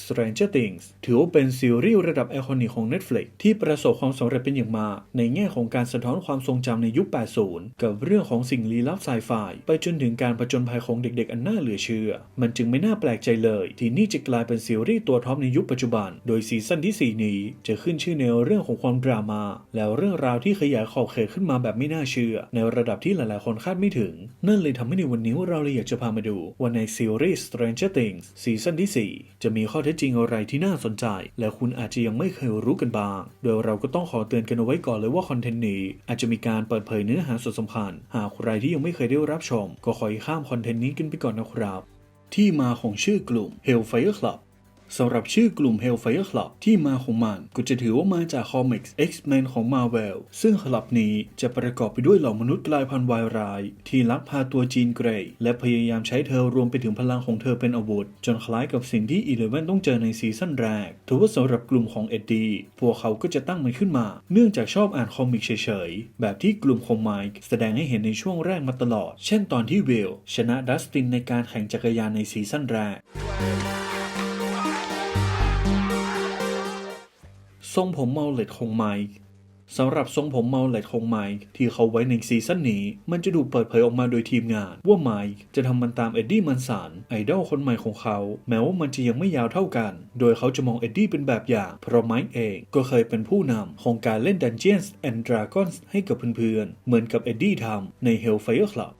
Stranger Things ถือว่าเป็นซีรีส์ระดับไอคอนิกของ Netflix ที่ประสบความสำเร็จเป็นอย่างมาก ในแง่ของการสะท้อนความทรงจำในยุค 80 กับเรื่องของสิ่งลี้ลับไซไฟไปจนถึงการผจญภัยของเด็กๆ อันน่าเหลือเชื่อ มันจึงไม่น่าแปลกใจเลย ที่นี่จะกลายเป็นซีรีส์ตัวท็อปในยุคปัจจุบัน โดยซีซั่นที่ 4 นี้จะขึ้นชื่อในเรื่องของความดราม่าแล้วเรื่องราวที่ขยายขอบเขตขึ้นมาแบบไม่น่าเชื่อ ในระดับที่หลายๆ คนคาดไม่ถึง นั่นเลยทำให้ในวันนี้เราเลยอยากจะพามาดูว่าในซีรีส์ Stranger Things ซีซั่นที่ 4 จะมีข้อเท็จจริงอะไรที่น่าสนใจ และคุณอาจจะยังไม่เคยรู้กันบ้าง โดยเราก็ต้องขอเตือนกันเอาไว้ก่อนเลยว่าคอนเทนต์นี้ อาจจะมีการเปิดเผยเนื้อหาส่วนสำคัญ หากใครที่ยังไม่เคยได้รับชม ก็ขอให้ข้ามคอนเทนต์นี้กันไปก่อนนะครับ ที่มาของชื่อกลุ่ม Hellfire Club สำหรับชื่อกลุ่ม Hellfire Club ที่มาของมันก็จะถือว่ามาจากคอมิกส์ X-Men ของ Marvel ซึ่งคลับนี้จะประกอบไปด้วยเหล่ามนุษย์กลายพันธุ์วายร้าย ที่ลักพาตัวจีนเกรย์และพยายามใช้เธอรวมไปถึงพลังของเธอเป็นอาวุธ จนคล้ายกับสิ่งที่อีเลเวนต้องเจอในซีซั่นแรกถือว่าสำหรับกลุ่มของเอ็ดดี้พวกเขาก็จะตั้งมันขึ้นมา เนื่องจากชอบอ่านคอมิกเฉยๆ แบบที่กลุ่มของไมค์แสดงให้เห็นในช่วงแรกมาตลอด เช่นตอนที่เวลชนะดัสตินในการแข่งจักรยานในซีซั่นแรก ทรงผมเมาเล็ตของไมค์สำหรับทรงผมเมาเล็ตของไมค์ที่เขาไว้ในซีซั่นนี้ มันจะถูกเปิดเผยออกมาโดยทีมงาน ว่าไมค์จะทำมันตามเอ็ดดี้มันสันไอดอลคนใหม่ของเขา แม้ว่ามันจะยังไม่ยาวเท่ากัน โดยเขาจะมองเอ็ดดี้เป็นแบบอย่าง เพราะไมค์เองก็เคยเป็นผู้นำของการเล่น Dungeons and Dragons ให้กับเพื่อนๆ เหมือนกับเอ็ดดี้ทำใน Hellfire Club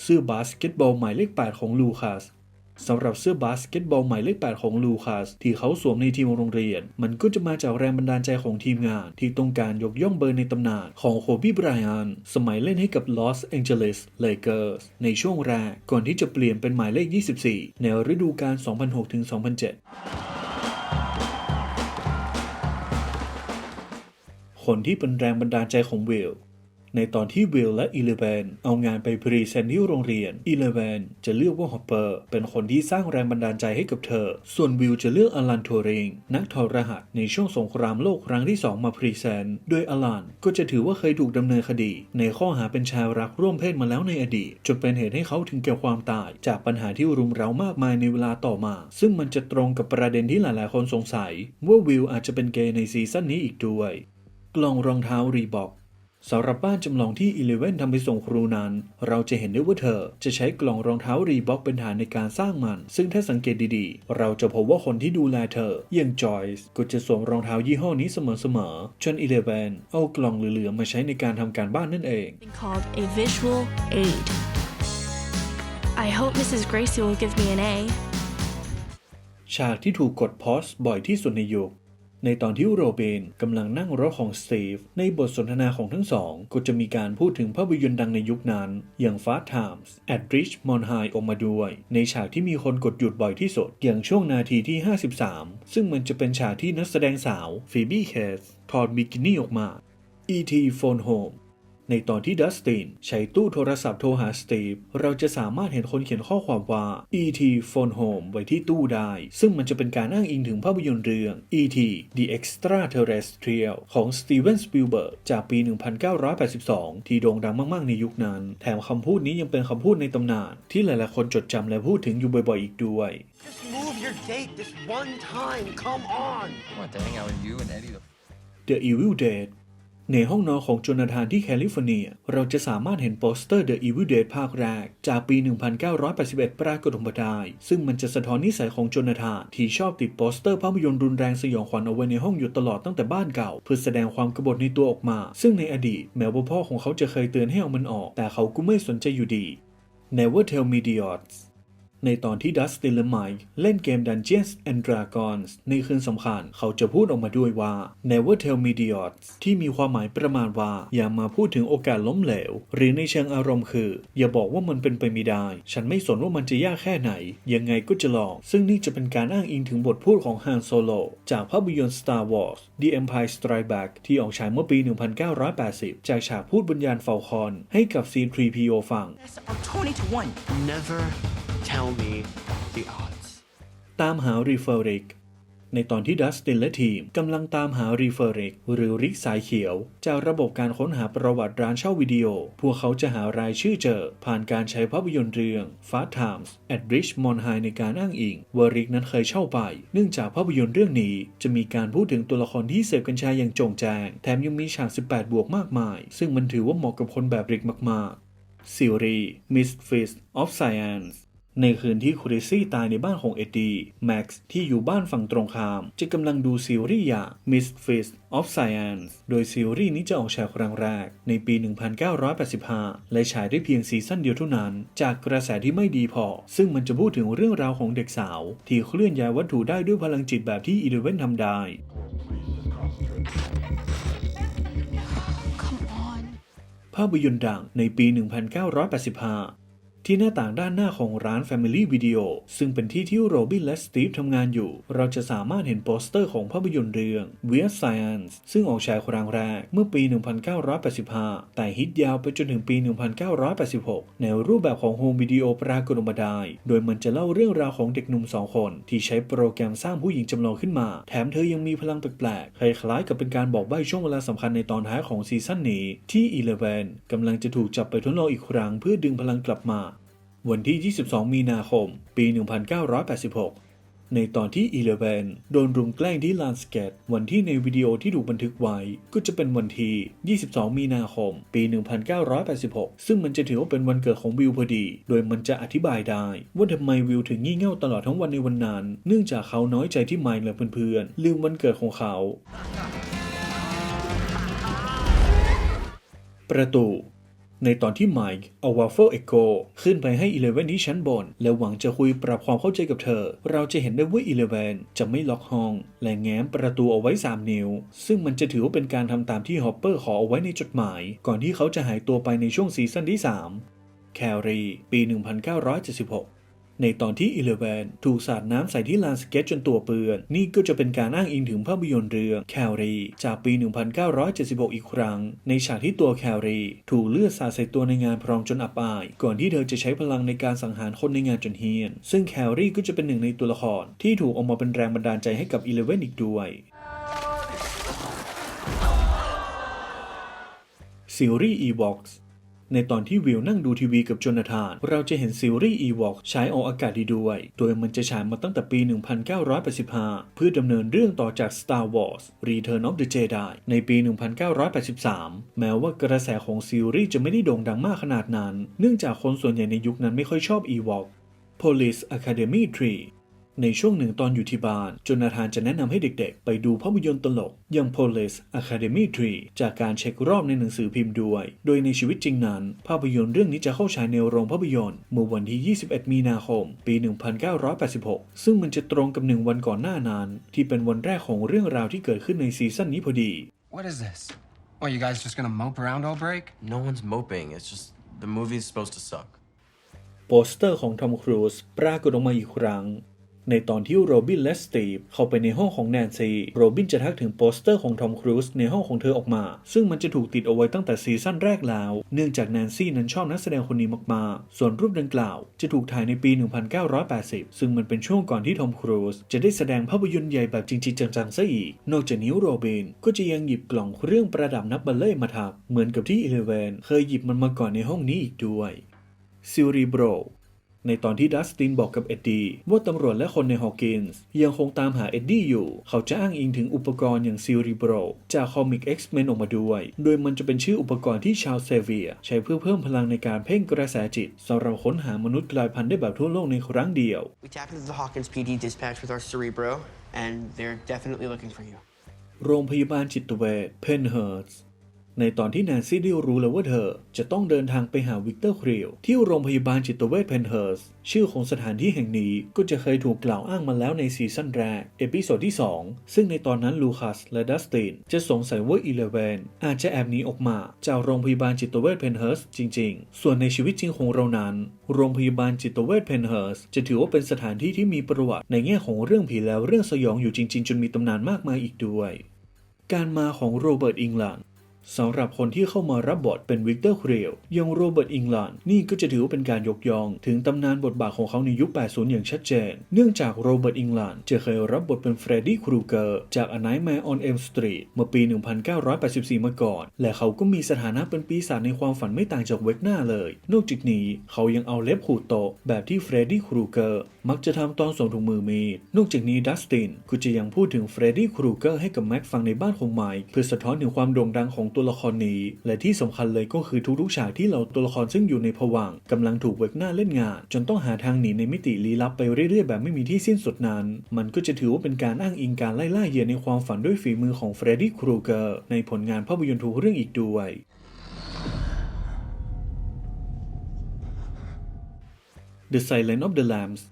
เสื้อบาสเกตบอลหมายเลข 8 ของลูคัส สำหรับเสื้อบาสเกตบอลหมายเลข 8 ของลูคัสที่เขาสวมในทีมโรงเรียน มันก็จะมาจากแรงบันดาลใจของทีมงาน ที่ต้องการยกย่องเบอร์ในตำนานของโคบี้ไบรอันสมัยเล่นให้กับลอสแองเจลิสเลเกอร์สในช่วงแรกก่อนที่จะเปลี่ยนเป็นหมายเลข 24 ในฤดูกาล 2006-2007คนที่เป็นแรงบันดาลใจของวิล ในตอนที่วิลและอีเลเวนเอางานไปพรีเซนต์ที่โรงเรียนอีเลเวนจะเลือกว่าฮอปเปอร์เป็นคนที่สร้างแรงบันดาลใจให้กับเธอ ส่วนวิลจะเลือกอลันทัวริงนักถอดรหัสในช่วงสงครามโลกครั้งที่ 2 มาพรีเซนต์โดยอลันก็จะถือว่าเคยถูกดำเนินคดี ในข้อหาเป็นชายรักร่วมเพศมาแล้วในอดีตจนเป็นเหตุให้เขาถึงแก่ความตาย จากปัญหาที่รุมเร้ามากมายในเวลาต่อมา ซึ่งมันจะตรงกับประเด็นที่หลาย ๆ คนสงสัย ว่าวิลอาจจะเป็นเกย์ในซีซั่นนี้อีกด้วย กล่องรองเท้ารีบอก สำหรับบ้านจำลองที่อีเลเวนทำไปส่งครูนั้น เราจะเห็นได้ว่าเธอ จะใช้กล่องรองเท้ารีบ็อกเป็นฐานในการสร้างมัน ซึ่งถ้าสังเกตดีๆ เราจะพบว่าคนที่ดูแลเธอ อย่างจอยส์ก็จะสวมรองเท้ายี่ห้อนี้เสมอๆ จนอีเลเวนเอากล่องเหลือๆมาใช้ในการทำการบ้านนั่นเอง called a visual aid. I hope Mrs. Gracie will give me an A. ฉากที่ถูกกดพอสบ่อยที่สุดในยุค ในตอนที่โรเบนกำลังนั่งรถของสตีฟในบทสนทนาของทั้งสอง ก็จะมีการพูดถึงภาพยนตร์ดังในยุคนั้น อย่าง Fast Times at Richmond High ออกมาด้วย ในฉากที่มีคนกดหยุดบ่อยที่สุด อย่างช่วงนาทีที่ 53 ซึ่งมันจะเป็นฉากที่นักแสดงสาวฟีบี้เคสถอดบิกินี่ออกมา E.T. Phone Home ในตอนที่ดัสตินใช้ตู้โทรศัพท์โทรหาสตีฟ เราจะสามารถเห็นคนเขียนข้อความว่า E.T. Phone Home ไว้ที่ตู้ได้ ซึ่งมันจะเป็นการอ้างอิงถึงภาพยนตร์เรื่อง E.T. The Extraterrestrial ของสตีเวนสปิลเบิร์กจากปี 1982 ที่โด่งดังมาก ๆ ในยุคนั้น แถมคำพูดนี้ยังเป็นคำพูดในตำนาน ที่หลาย ๆ คนจดจำและพูดถึงอยู่บ่อย ๆ อีกด้วย Just move your date this one time. Come on. I want to hang out with you and Eddie the The Evil Dead ในห้องนอนของโจนาธานที่แคลิฟอร์เนีย เราจะสามารถเห็นโปสเตอร์ The Evil Dead ภาคแรก จากปี 1981 ปรากฏออกมาได้ ซึ่งมันจะสะท้อนนิสัยของโจนาธานที่ชอบติดโปสเตอร์ภาพยนตร์รุนแรงสยองขวัญเอาไว้ในห้องอยู่ตลอดตั้งแต่บ้านเก่า เพื่อแสดงความกบฏในตัวออกมา ซึ่งในอดีตแม้ว่าพ่อของเขาจะเคยเตือนให้เอามันออก แต่เขาก็ไม่สนใจอยู่ดี Never Tell Me the Odds ในตอนที่ดัสตินและไมค์เล่นเกม Dungeons and Dragons ในคืนสำคัญ เขาจะพูดออกมาด้วยว่า Never tell me the odds ที่มีความหมายประมาณว่า อย่ามาพูดถึงโอกาสล้มเหลว หรือในเชิงอารมณ์คือ อย่าบอกว่ามันเป็นไปไม่ได้ ฉันไม่สนว่ามันจะยากแค่ไหน ยังไงก็จะลอง ซึ่งนี่จะเป็นการอ้างอิงถึงบทพูดของฮันโซโล จากภาพยนตร์ Star Wars The Empire Strikes Back ที่ออกฉายเมื่อปี 1980 จากฉากพูดบรรยานเฟลคอน ให้กับ C3PO ฟัง Are 20 to 1. Never tell me the odds. ตามหารีเฟอริกในในตอนที่ดัสตินและทีมกำลังตามหารีเฟอร์ริก หรือริกสายเขียว จากระบบการค้นหาประวัติร้านเช่าวิดีโอ พวกเขาจะหารายชื่อเจอ ผ่านการใช้ภาพยนตร์เรื่อง Fast Times at Richmond High ในการอ้างอิงว่าริกนั้นเคยเช่าไป เนื่องจากภาพยนตร์เรื่องนี้ จะมีการพูดถึงตัวละครที่เสพกัญชาอย่างโจ่งแจ้งแถมยังมีฉาก 18 บวกมากมาย ซึ่งมันถือว่าเหมาะกับคนแบบริกมากๆซีรีส์ Misfits of Science ในคืนที่คริซี่ตายในบ้านของเอ็ดดี้แม็กซ์ที่อยู่บ้านฝั่งตรงข้าม จะกำลังดูซีรีส์อย่าง Misfits of Science โดยซีรีส์นี้จะออกฉายครั้งแรกในปี 1985 และฉายได้เพียงซีซั่นเดียวเท่านั้น จากกระแสที่ไม่ดีพอ ซึ่งมันจะพูดถึงเรื่องราวของเด็กสาว ที่เคลื่อนย้ายวัตถุได้ด้วยพลังจิตแบบที่อีเลเวนทำได้ ภาพยนตร์ดังในปี 1985 ที่หน้าต่างด้านหน้าของร้าน Family Video ซึ่งเป็นที่ที่โรบินและสตีฟทำงานอยู่ เราจะสามารถเห็นโปสเตอร์ของภาพยนตร์เรื่อง Weird Science ซึ่งออกฉายครั้งแรกเมื่อปี 1985 แต่ฮิตยาวไปจนถึงปี 1986 ในรูปแบบของโฮมวิดีโอปรากฏออกมาได้ โดยมันจะเล่าเรื่องราวของเด็กหนุ่มสองคน ที่ใช้โปรแกรมสร้างผู้หญิงจำลองขึ้นมา แถมเธอยังมีพลังแปลกๆ คล้ายๆกับเป็นการบอกใบ้ช่วงเวลาสำคัญในตอนท้ายของซีซั่นนี้ที่อีเลเวนกำลังจะถูกจับไปทดลองอีกครั้งเพื่อดึงพลังกลับมา วันที่ 22 มีนาคม ปี 1986 ในตอนที่อีเลเวนโดนรุมแกล้งที่ลานสเกต วันที่ในวิดีโอที่ถูกบันทึกไว้ ก็จะเป็นวันที่ 22 มีนาคม ปี 1986 ซึ่งมันจะถือว่าเป็นวันเกิดของวิวพอดี โดยมันจะอธิบายได้ ว่าทำไมวิวถึงงี่เง่าตลอดทั้งวันในวันนั้น เนื่องจากเขาน้อยใจที่ไมค์และเพื่อนๆลืมวันเกิดของเขา ประตู ในตอนที่ไมค์เอาว a ฟเฟิลเอ็กโกขึ้นไปให้อีเลเวนที่ชั้นบน และหวังจะคุยปรับความเข้าใจกับเธอ เราจะเห็นได้ว่าอีเลเวนจะไม่ล็อกห้อง และแง้มประตูเอาไว้ 3 นิ้ว ซึ่งมันจะถือว่าเป็นการทำตามที่ฮอปเปอร์ขอเอาไว้ในจดหมาย ก่อนที่เขาจะหายตัวไปในช่วงซีซั่นที่ 3 แครีปี 1976 ในตอนที่อีเลเวนถูกสาดน้ำใส่ที่ลานสเก็ตจนตัวเปื้อน นี่ก็จะเป็นการอ้างอิงถึงภาพยนตร์เรื่องแคลรี จากปี 1976 อีกครั้ง ในฉากที่ตัวแคลรี ถูกเลือดสาดใส่ตัวในงานพรองจนอับอาย ก่อนที่เธอจะใช้พลังในการสังหารคนในงานจนเฮียน ซึ่งแคลรีก็จะเป็นหนึ่งในตัวละคร ที่ถูกออกมาเป็นแรงบันดาลใจให้กับอีเลเวนอีกด้วยซีรีส์ Evox ในตอนที่วิลนั่งดูทีวีกับโจนาธาน เราจะเห็นซีรีส์ Evox ฉายออกอากาศดีด้วย โดยมันจะฉายมาตั้งแต่ปี 1985 เพื่อดำเนินเรื่องต่อจาก Star Wars Return of the Jedi ในปี 1983 แม้ว่ากระแสของซีรีส์จะไม่ได้โด่งดังมากขนาดนั้น เนื่องจากคนส่วนใหญ่ในยุคนั้นไม่ค่อยชอบ Evox Police Academy 3 ในช่วงหนึ่งตอนอยู่ที่บ้านโจนาธานจะแนะนำให้เด็กๆ ไปดูภาพยนตร์ตลก อย่าง Police Academy 3 จากการเช็ครอบในหนังสือพิมพ์ด้วย โดยในชีวิตจริงนั้น ภาพยนตร์เรื่องนี้จะเข้าฉายในโรงภาพยนตร์ เมื่อวันที่ 21 มีนาคม ปี 1986 ซึ่งมันจะตรงกับหนึ่งวันก่อนหน้านั้นที่เป็นวันแรกของเรื่องราวที่เกิดขึ้นในซีซั่นนี้พอดี What is this? What, you guys just gonna mope around all break? No one's moping. It's just the movie's supposed to suck. โปสเตอร์ของทอมครูซปรากฏออกมาอีกครั้ง ในตอนที่โรบินและสตีฟเข้าไปในห้องของแนนซี่โรบินจะทักถึงโปสเตอร์ของทอมครูซในห้องของเธอออกมา ซึ่งมันจะถูกติดเอาไว้ตั้งแต่ซีซั่นแรกแล้ว เนื่องจากแนนซี่นั้นชอบนักแสดงคนนี้มากๆ ส่วนรูปดังกล่าวจะถูกถ่ายในปี 1980 ซึ่งมันเป็นช่วงก่อนที่ทอมครูซจะได้แสดงภาพยนตร์ใหญ่แบบจริงๆจังๆซะอีก นอกจากนี้โรบินก็จะยังหยิบกล่องเครื่องประดับนับบัลเล่ต์มาทับเหมือนกับที่อีเลเวนเคยหยิบมันมาก่อนในห้องนี้อีกด้วยซิริโบร ในตอนที่ดัสตินบอกกับเอ็ดดี้ว่าตำรวจและคนในฮอว์กินส์ยังคงตามหาเอ็ดดี้อยู่ เขาจะอ้างอิงถึงอุปกรณ์อย่างซิริโบรจากคอมิก X-Men ออกมาด้วย โดยมันจะเป็นชื่ออุปกรณ์ที่ชาวเซเวีย ใช้เพื่อเพิ่มพลังในการเพ่งกระแสจิตสำหรับค้นหามนุษย์กลายพันธุ์ได้แบบทั่วโลกในครั้งเดียว We tapped into the Hawkins PD dispatch with our Cerebro, and they're definitely looking for you. โรงพยาบาลจิตเวชเพนเฮิร์ส ในตอนที่แนนซี่ได้รู้แล้วว่าเธอ จะต้องเดินทางไปหาวิกเตอร์ครีลที่โรงพยาบาลจิตเวชเพนเฮิร์สชื่อของสถานที่แห่งนี้ก็จะเคยถูกกล่าวอ้างมาแล้วในซีซั่นแรก เอพิโซดที่ 2 ซึ่งในตอนนั้นลูคัสและดัสตินจะสงสัยว่าอีเลเวนอาจจะแอบหนีออกมาจากโรงพยาบาลจิตเวชเพนเฮิร์สจริง ๆ ส่วนในชีวิตจริงของเรานั้น โรงพยาบาลจิตเวชเพนเฮิร์สจะถือว่าเป็นสถานที่ที่มีประวัติในแง่ของเรื่องผีแล้วเรื่องสยองอยู่จริง ๆ จนมีตำนานมากมายอีกด้วย การมาของโรเบิร์ตอิงแลนด์ สำหรับคนที่เข้ามารับบทเป็นวิกเตอร์ครีลอย่างโรเบิร์ตอิงแลนด์นี่ก็จะถือว่าเป็นการยกย่อง ถึงตำนานบทบาทของเขาในยุค 80 อย่างชัดเจน เนื่องจากโรเบิร์ตอิงแลนด์จะเคยรับบทเป็นเฟรดดี้ครูเกอร์จาก A Nightmare on Elm Street เมื่อปี 1984 มาก่อน และเขาก็มีสถานะเป็นปีศาจในความฝันไม่ต่างจากเวกหน้าเลย นอกจากนี้เขายังเอาเล็บขูดโตะแบบที่เฟรดดี้ครูเกอร์มักจะทำตอนส่งถุงมือมีดนอกจากนี้ดัสตินก็จะยังพูดถึงเฟรดดี้ครูเกอร์ให้กับแม็กฟังในบ้านของไมค์เพื่อสะท้อนถึงความโด่งดังของตัวละครนี้ และที่สำคัญเลยก็คือทุกๆฉากที่เราตัวละครซึ่งอยู่ในผวังค์กำลังถูกเวกหน้าเล่นงาน จนต้องหาทางหนีในมิติลี้ลับไปเรื่อยๆ แบบไม่มีที่สิ้นสุดนั้น มันก็จะถือว่าเป็นการอ้างอิงการไล่ล่าเหยื่อในความฝันด้วยฝีมือของเฟรดดี้ครูเกอร์ในผลงานภาพยนตร์ทุกเรื่องอีกด้วย The Silence of the Lambs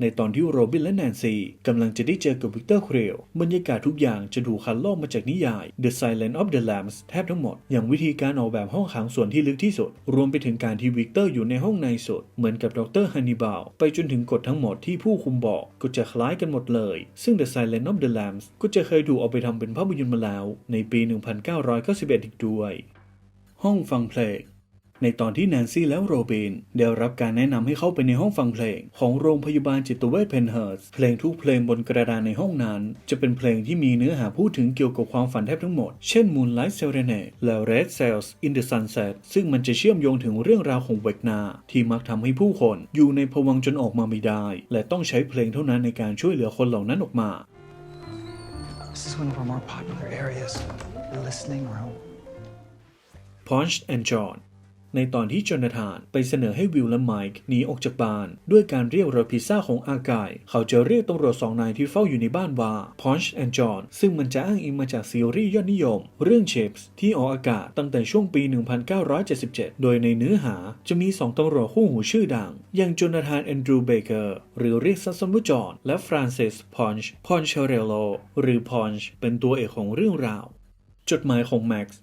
ในตอนที่โรบินและแนนซีกำลังจะได้เจอกับวิกเตอร์เครลบรรยากาศทุกอย่างจะถูกคัดลอกมาจากนิยาย The Silence of the Lambs แทบทั้งหมด อย่างวิธีการออกแบบห้องขังส่วนที่ลึกที่สุด รวมไปถึงการที่วิกเตอร์อยู่ในห้องในสุด เหมือนกับดรฮันนิบาลไปจนถึงกฎทั้งหมดที่ผู้คุมบอกก็จะคล้ายกันหมดเลย ซึ่ง The Silence of the Lambs ก็จะเคยถูกเอาไปทำเป็นภาพยนตร์มาแล้ว ในปี 1991 อีกด้วย ห้องฟังเพลง ในตอนที่แนนซี่และโรบินได้รับการแนะนำให้เข้าไปในห้องฟังเพลง ของโรงพยาบาลจิตเวชเพนเฮิร์สเพลงทุกเพลงบนกระดานในห้องนั้น จะเป็นเพลงที่มีเนื้อหาพูดถึงเกี่ยวกับความฝันแทบทั้งหมด เช่น Moonlight Serenade และ Red Sails in the Sunset ซึ่งมันจะเชื่อมโยงถึงเรื่องราวของเวกนา ที่มักทำให้ผู้คนอยู่ในภวังค์จนออกมาไม่ได้ และต้องใช้เพลงเท่านั้นในการช่วยเหลือคนเหล่านั้นออกมา This is one of our more popular areas. The listening room. Punch and John ในตอนที่โจนาธานไปเสนอให้วิลและไมค์หนีออกจากบ้าน ด้วยการเรียกรถพิซซ่าของอากาย เขาจะเรียกตำรวจสองนายที่เฝ้าอยู่ในบ้านว่า Punch and John ซึ่งมันจะอ้างอิงมาจากซีรีส์ยอดนิยม เรื่อง Chips ที่ออกอากาศตั้งแต่ช่วงปี 1977 โดยในเนื้อหาจะมีสองตำรวจคู่หูชื่อดัง อย่างโจนาธานแอนดรูว์เบเกอร์หรือเรียกสั้นๆว่าจอนและฟรานซิสพอนช์พอนเชเรโลหรือพอนช์เป็นตัวเอกของเรื่องราว จดหมายของแม็กซ์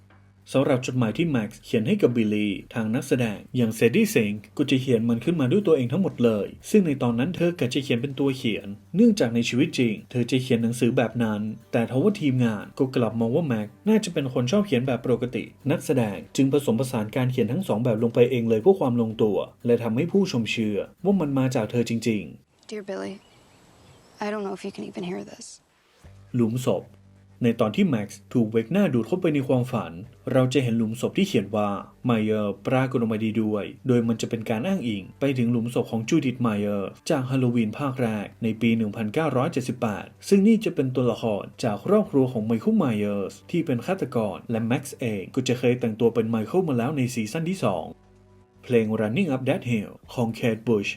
สำหรับจดหมายที่แม็กซ์เขียนให้กับบิลลี่ทางนักแสดง อย่างเซดดี้เซงก็จะเขียนมันขึ้นมาด้วยตัวเองทั้งหมดเลย ซึ่งในตอนนั้นเธอก็จะเขียนเป็นตัวเขียน เนื่องจากในชีวิตจริง เธอจะเขียนหนังสือแบบนั้น แต่ทว่าทีมงานก็กลับมองว่าแม็กน่าจะเป็นคนชอบเขียนแบบปกติ นักแสดงจึงผสมผสานการเขียนทั้งสองแบบลงไปเองเลยเพื่อความลงตัว และทำให้ผู้ชมเชื่อว่ามันมาจากเธอจริง ๆ Dear Billy, I don't know if you can even hear this. หลุมศพ ในตอนที่แม็กซ์ถูกเวกหน้าดูดเข้าไปในความฝัน เราจะเห็นหลุมศพที่เขียนว่าไมเออร์ปรากฏออกมาดีด้วย โดยมันจะเป็นการอ้างอิง ไปถึงหลุมศพของจูดิตไมเออร์จากฮาโลวีนภาคแรกในปี 1978 ซึ่งนี่จะเป็นตัวละครจากครอบครัวของไมเคิลไมเออร์สที่เป็นฆาตกรและแม็กซ์เองก็จะเคยแต่งตัวเป็นไมเคิลมาแล้วในซีซั่นที่ 2 เพลง Running Up That Hill ของ Kate Bush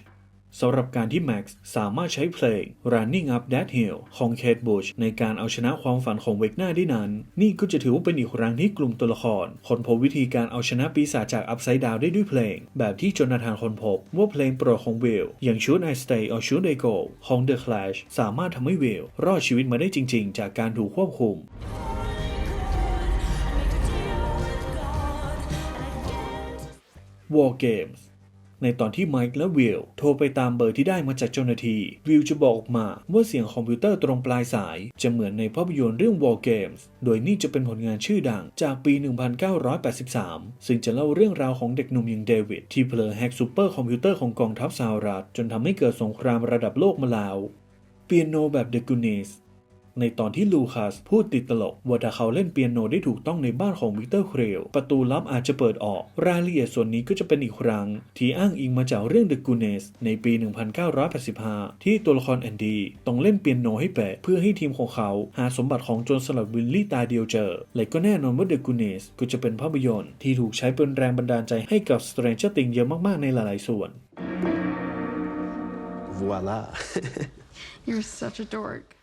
สำหรับการที่แม็กซ์สามารถใช้เพลง Running Up That Hill ของ Kate Bush ในการเอาชนะความฝันของเวกหน้าได้นั้น นี่ก็จะถือว่าเป็นอีกครั้งที่กลุ่มตัวละครค้นพบวิธีการเอาชนะปีศาจจาก Upside Down ได้ด้วยเพลง แบบที่จนาธานค้นพบ ว่าเพลงโปรดของวิลอย่าง Should I Stay or Should I Go ของ The Clash สามารถทำให้วิลรอดชีวิตมาได้จริง ๆ จากการถูกควบคุม War Games ในตอนที่ไมค์และวิลโทรไปตามเบอร์ที่ได้มาจากเจ้าหน้าที่วิลจะบอกออกมาว่าเสียงคอมพิวเตอร์ตรงปลายสาย จะเหมือนในภาพยนตร์เรื่อง War Games โดยนี่จะเป็นผลงานชื่อดังจากปี 1983 ซึ่งจะเล่าเรื่องราวของเด็กหนุ่มอย่างเดวิดที่เผลอแฮกซูเปอร์คอมพิวเตอร์ของกองทัพสหรัฐจนทำให้เกิดสงครามระดับโลกมาแล้วเปียโนแบบเดกูเนส ในตอนที่ลูคัสพูดติดตลกว่าถ้าเขาเล่นเปียโนได้ถูกต้องในบ้านของวิกเตอร์เครลประตูลับอาจจะเปิดออก รายละเอียดส่วนนี้ก็จะเป็นอีกครั้ง ที่อ้างอิงมาจากเรื่อง The Goonies ในปี 1985 ที่ตัวละครแอนดี้ต้องเล่นเปียโนให้แปะเพื่อให้ทีมของเขาหาสมบัติของโจรสลัดวิลลี่ตาเดียวเจอ และก็แน่นอนว่า The Goonies ก็จะเป็นภาพยนตร์ที่ถูกใช้เป็นแรงบันดาลใจให้กับ Stranger Things เยอะมากๆในหลายๆส่วน Voila. You're such a dork.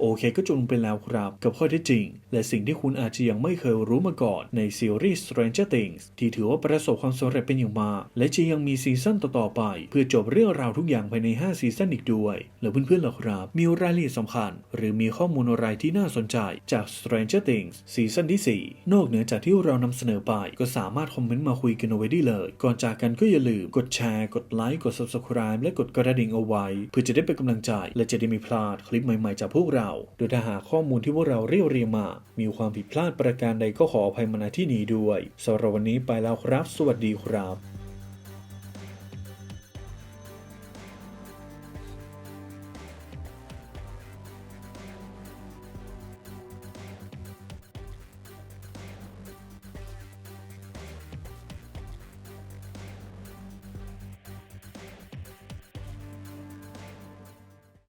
โอเคก็จบลงไปแล้วครับ กับข้อเท็จจริง และสิ่งที่คุณอาจจะยังไม่เคยรู้มาก่อนในซีรีส์ Stranger Things ที่ถือว่าประสบความสำเร็จเป็นอย่างมากและจะยังมีซีซั่นต่อๆไป เพื่อจบเรื่องราวทุกอย่างภายใน 5 ซีซั่นอีกด้วย แล้วเพื่อนๆล่ะครับ มีรายละเอียดสำคัญ หรือมีข้อมูลอะไรที่น่าสนใจจาก Stranger Things ซีซั่นที่ 4 นอกเหนือจากที่เรานำเสนอไป ก็สามารถคอมเมนต์มาคุยกันเอาไว้ได้เลย ก่อนจากกันก็อย่าลืมกดแชร์ กดไลค์กด Subscribe และกดกระดิ่งเอาไว้ เพื่อจะได้เป็นกำลังใจ และจะได้ไม่พลาดคลิปใหม่ๆจากพวกเราาว โดยถ้าหากข้อมูลที่พวกเราเรียบเรียงมา มีความผิดพลาดประการใดก็ขออภัยมาณที่นี้ด้วยสำหรับวันนี้ไปแล้วครับ สวัสดีครับ